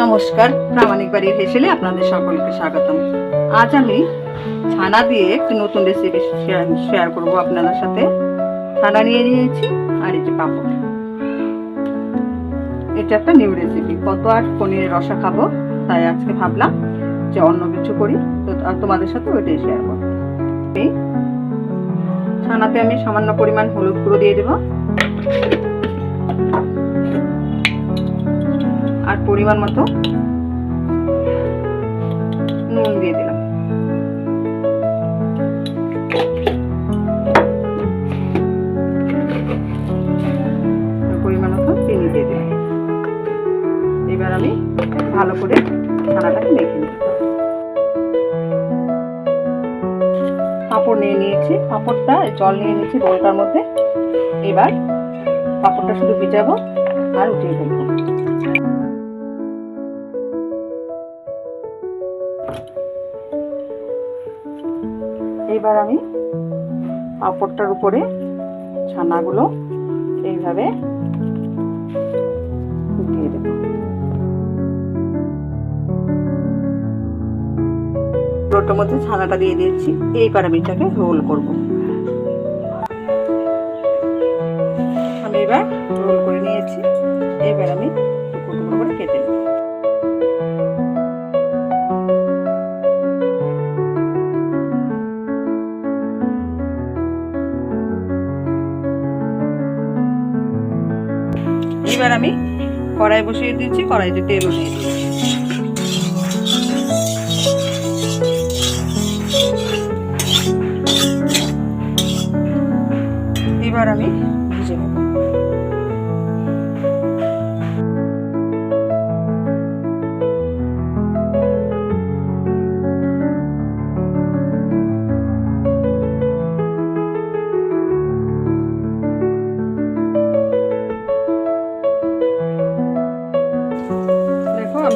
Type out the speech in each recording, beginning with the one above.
নমস্কার, প্রামাণিক বাড়ির হেসেলে আপনাদের সকলকে স্বাগতম। আজ আমি ছানা দিয়ে একটি নতুন রেসিপি শেয়ার করব আপনাদের সাথে। ছানা নিয়ে নিয়েছি আর এই যে পাপড়। এটা একটা নিউ রেসিপি কত আর পনিরের রসা খাব, তাই আজকে ভাবলাম যে অন্য কিছু করি। তো তোমাদের সাথে ওইটাই শেয়ার করব। ছানাতে আমি সামান্য পরিমাণ হলুদ গুঁড়ো দিয়ে দেবো। আর পরিমাণ মতো নুন দিয়ে দিলাম। পরিমাণ মতো চিনি দিয়ে দিলাম। এবার আমি ভালো করে ছানাটাকে মেখে নিই পাঁপড় নিয়ে নিয়েছি। পাঁপড়টা, জল নিয়ে নিয়েছি বোলটার মধ্যে। এবার পাঁপড়টা শুধু ভিজাবো আর উঠিয়ে ফেলব। এবার আমি পাঁপড়টার উপরে ছানাগুলো এইভাবে দিয়ে দেব। মধ্যে ছানাটা দিয়ে দিয়েছি। এইবার আমি এটাকে রোল করব। আমি এবার রোল করে নিয়েছি। এবার আমি টুকরো টুকরো করে কেটে নেব। এবার আমি কড়াই বসিয়ে দিচ্ছি কড়াইতে তেলও দিয়ে দিচ্ছি। এবার আমি ভেজে নেব।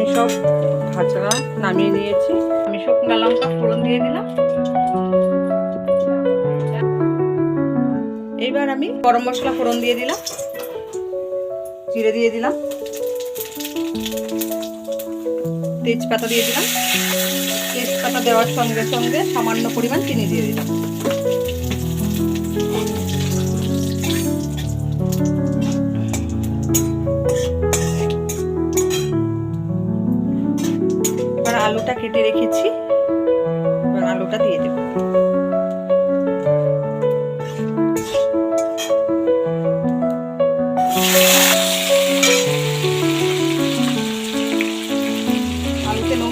আমি সব ভাজা নামিয়ে নিয়েছি। আমি শুকনো লঙ্কা ফোড়ন দিয়ে দিলাম। এবার আমি গরম মশলা ফোড়ন দিয়ে দিলাম। জিরে দিয়ে দিলাম। তেজপাতা দিয়ে দিলাম। তেজপাতা দেওয়ার সঙ্গে সঙ্গে সামান্য পরিমাণ চিনি দিয়ে দিলাম। আলুটা কেটে রেখেছি। আলুটা দিয়ে দেবো।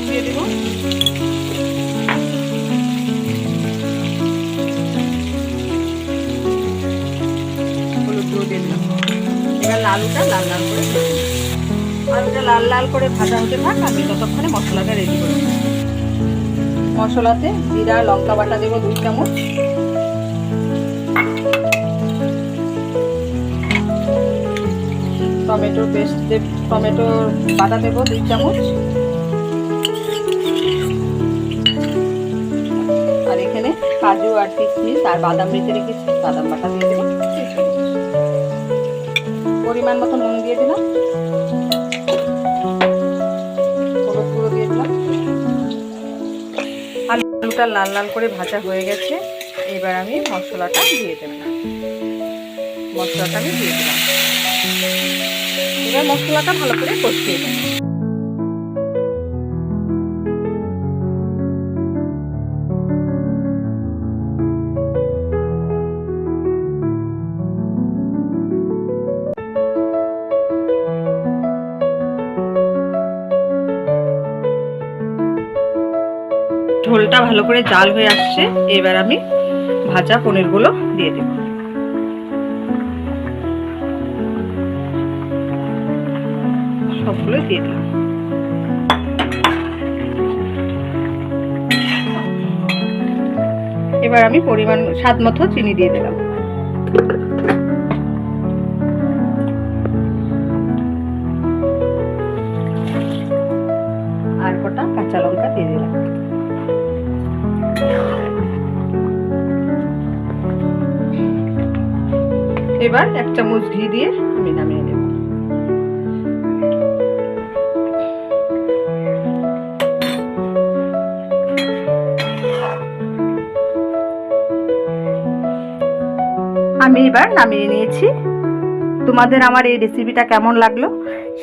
দিয়ে দেবো। হলুদ আলুটা লাল লাল করে লাল লাল করে ভাজা হতে থাক আমি ততক্ষণে মশলাটা রেডি করে মশলাতে জিরা, লঙ্কা বাটা দেবো দুই চামচ। টমেটোর পেস্ট দেব টমেটোর বাটা দেবো দুই চামচ। আর এখানে কাজু আর কিশমিশ আর বাদাম বেটে রেখেছি, বাদাম বাটা দিয়ে দেবো পরিমাণ মতো নুন দিয়ে দিলাম। আলুটা লাল লাল করে ভাজা হয়ে গেছে। এবার আমি মশলাটা দিয়ে দেব মশলাটা আমি দিয়ে দিলাম। এবার মশলাটা ভালো করে কষিয়ে দেব ঝোলটা ভালো করে জাল হয়ে আসছে, এবার আমি ভাজা পনিরগুলো দিয়ে দেব। সবগুলো দিয়ে দিলাম। এবার আমি পরিমাণ, স্বাদ মতো চিনি দিয়ে দিলাম। আর কটা কাঁচা লঙ্কা দিয়ে দিলাম। এবার এক চামচ ঘি দিয়ে আমি নামিয়ে নেব। আমি এবার নামিয়ে নিয়েছি। তোমাদের আমার এই রেসিপিটা কেমন লাগল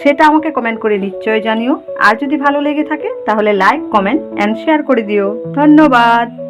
সেটা আমাকে কমেন্ট করে নিশ্চয় জানিও। আর যদি ভালো লেগে থাকে, তাহলে লাইক কমেন্ট অ্যান্ড শেয়ার করে দিও। ধন্যবাদ।